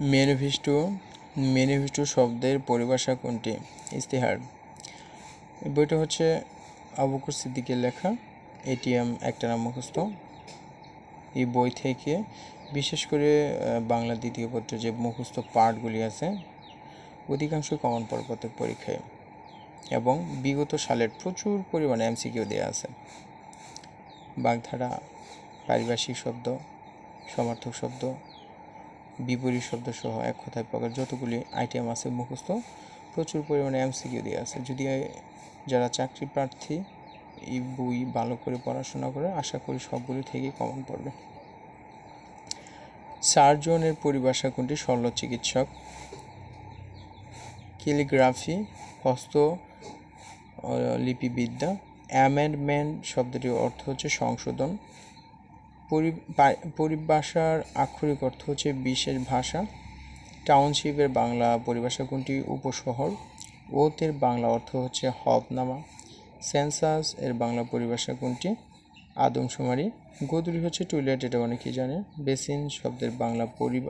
Manifesto manifesto শব্দের পরিভাষা কোনটি? ইস্তেহার এই বইটা হচ্ছে আবুকর সিদ্দিকের লেখা, এটিএম একটা নাম মুখস্থ এই বই থেকে বিশেষ করে বাংলা দ্বিতীয় পত্রে যে মুখস্থ পাঠগুলি আছে, অধিকাংশ কমন পড়ে পরীক্ষায়। এবং বিগত সালের প্রচুর পরিমাণে এমসিকিউ দেওয়া আছে। বাগধারা, পারিভাষিক শব্দ, সমার্থক শব্দ বিপরীত শব্দ সহ এক কথায় প্রকার যতগুলি আইটেম আছে, মুখস্থ প্রচুর পরিমাণে এমসিকিউ দেওয়া আছে। যদি যারা চাকরি প্রার্থী, এই বই ভালো করে পড়াশোনা করে, আশা করি সবগুলি থেকেই কমন পড়বে। সার্জনের পরিভাষা কোনটি? শল্য চিকিৎসক ক্যালিগ্রাফি, হস্ত লিপিবিদ্যা। অ্যামেন্ডমেন্ট শব্দটির অর্থ হচ্ছে সংশোধন। পরিভাষার আক্ষরিক অর্থ হচ্ছে বিশেষ ভাষা। টাউনশিপের বাংলা পরিভাষা কোনটি? উপশহর। ওতের বাংলা অর্থ হচ্ছে হদনামা সেন্সাস এর বাংলা পরিভাষা কোনটি? আদমশুমারি। গোদরি হচ্ছে টয়লেট এটা অনেকেই জানে। বেসিন শব্দের বাংলা পরি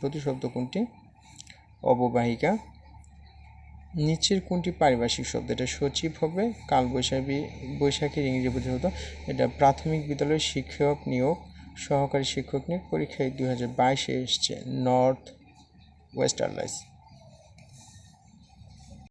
প্রতিশব্দ কোনটি? অববাহিকা। নিচের কোনটি পারিভাষিক শব্দ? এটা সচিব হবে কাল বৈশাখী বৈশাখীর ইংরেজি প্রতিশব্দ এটা প্রাথমিক বিদ্যালয়ের শিক্ষক নিয়োগ, সহকারী শিক্ষক নিয়োগ, পরীক্ষায় দু হাজার বাইশে এসছে, নর্থ ওয়েস্টার্লাইজ